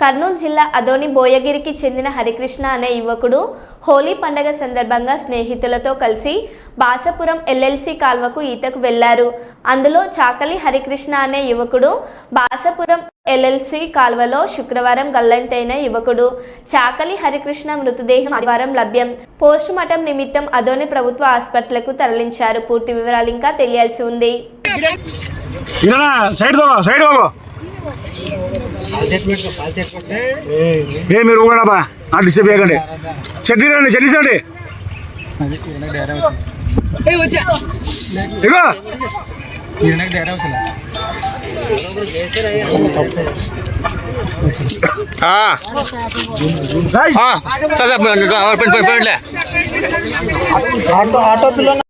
కర్నూలు జిల్లా అదోని బోయగిరికి చెందిన హరికృష్ణ అనే యువకుడు హోలీ పండగ సందర్భంగా స్నేహితులతో కలిసి బాసపురం ఎల్ఎల్సి కాల్వకు ఈతకు వెళ్ళారు. అందులో చాకలి హరికృష్ణ అనే యువకుడు బాసపురం ఎల్ఎల్సి కాల్వలో శుక్రవారం గల్లంతైన యువకుడు. చాకలి హరికృష్ణ మృతదేహం ఆదివారం లభ్యం. పోస్ట్ మార్టం నిమిత్తం అదోని ప్రభుత్వ ఆసుపత్రులకు తరలించారు. పూర్తి వివరాలు ఇంకా తెలియాల్సి ఉంది. సైడ్ సైడ్ ఏ మీరు ఊగడబా ఆ డిస్టర్బ్ చేయకండి. చట్నీ రండి చట్నీ రండి ఇగో. ఆటో పిల్లలు.